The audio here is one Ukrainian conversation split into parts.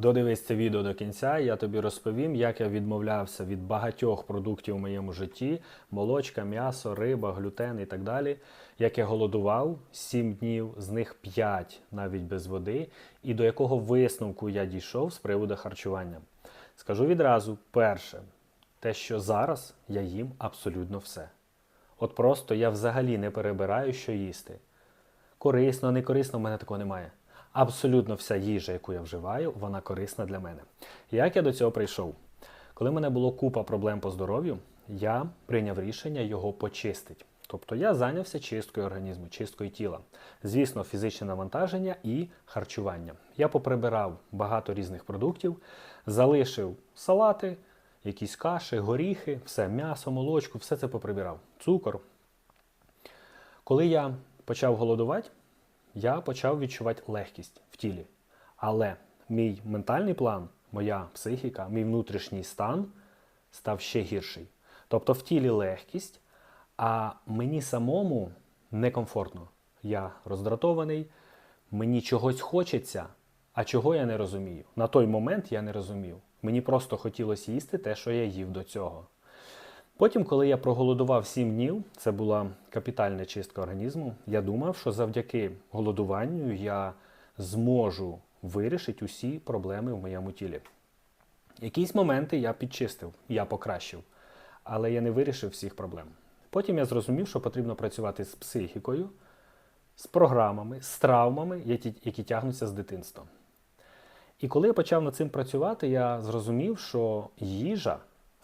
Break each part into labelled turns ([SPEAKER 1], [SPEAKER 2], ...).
[SPEAKER 1] Додивись це відео до кінця, я тобі розповім, як я відмовлявся від багатьох продуктів у моєму житті: молочка, м'ясо, риба, глютен і так далі. Як я голодував 7 днів, з них 5 навіть без води, і до якого висновку я дійшов з приводу харчування. Скажу відразу: перше, те, що зараз я їм абсолютно все. От просто я взагалі не перебираю, що їсти. Корисно, не корисно, в мене такого немає. Абсолютно вся їжа, яку я вживаю, вона корисна для мене. Як я до цього прийшов? Коли в мене було купа проблем по здоров'ю, я прийняв рішення його почистити. Тобто я зайнявся чисткою організму, чисткою тіла. Звісно, фізичне навантаження і харчування. Я поприбирав багато різних продуктів, залишив салати, якісь каші, горіхи, все, м'ясо, молочку, все це поприбирав. Цукор, коли я почав голодувати, я почав відчувати легкість в тілі. Але мій ментальний план, моя психіка, мій внутрішній стан став ще гірший. Тобто в тілі легкість, а мені самому некомфортно. Я роздратований, мені чогось хочеться, а чого я не розумію. На той момент я не розумів. Мені просто хотілося їсти те, що я їв до цього. Потім, коли я проголодував 7 днів, це була капітальна чистка організму. Я думав, що завдяки голодуванню я зможу вирішити усі проблеми в моєму тілі. Якісь моменти я підчистив, я покращив, але я не вирішив всіх проблем. Потім я зрозумів, що потрібно працювати з психікою, з програмами, з травмами, які, тягнуться з дитинства. І коли я почав над цим працювати, я зрозумів, що їжа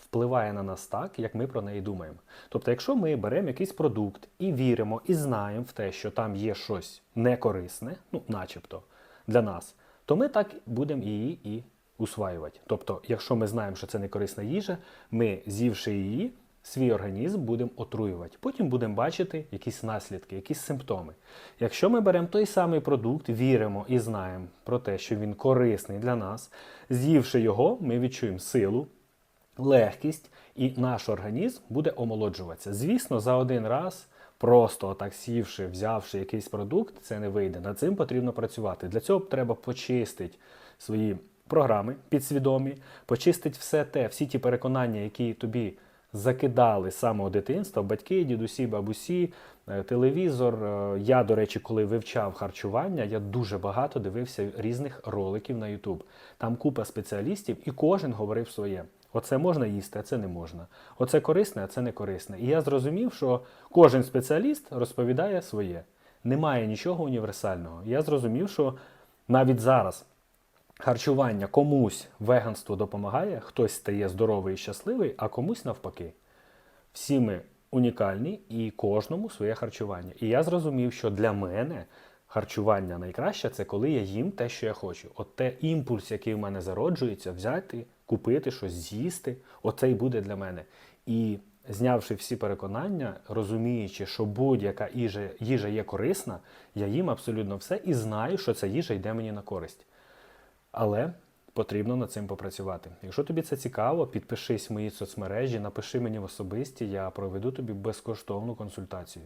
[SPEAKER 1] впливає на нас так, як ми про неї думаємо. Тобто, якщо ми беремо якийсь продукт і віримо, і знаємо в те, що там є щось некорисне, ну, начебто, для нас, то ми так будемо її і усваювати. Тобто, якщо ми знаємо, що це некорисна їжа, ми, з'ївши її, свій організм будемо отруювати. Потім будемо бачити якісь наслідки, якісь симптоми. Якщо ми беремо той самий продукт, віримо і знаємо про те, що він корисний для нас, з'ївши його, ми відчуємо силу, легкість, і наш організм буде омолоджуватися. Звісно, за один раз. Просто так сівши, взявши якийсь продукт, це не вийде. Над цим потрібно працювати. Для цього треба почистити свої програми підсвідомі, почистити все те, всі ті переконання, які тобі закидали з самого дитинства, батьки, дідусі, бабусі, е, телевізор. Е, Я, до речі, коли вивчав харчування, я дуже багато дивився різних роликів на YouTube. Там купа спеціалістів, і кожен говорив своє. Оце можна їсти, а це не можна. Оце корисне, а це не корисне. І я зрозумів, що кожен спеціаліст розповідає своє. Немає нічого універсального. Я зрозумів, що навіть зараз харчування комусь веганство допомагає, хтось стає здоровий і щасливий, а комусь навпаки. Всі ми унікальні і кожному своє харчування. І я зрозумів, що для мене харчування найкраще це коли я їм те, що я хочу. От те імпульс, який в мене зароджується, взяти, купити щось, з'їсти, оце й буде для мене. І знявши всі переконання, розуміючи, що будь-яка їжа, їжа є корисна, я їм абсолютно все і знаю, що ця їжа йде мені на користь. Але потрібно над цим попрацювати. Якщо тобі це цікаво, підпишись в мої соцмережі, напиши мені в особисті, я проведу тобі безкоштовну консультацію.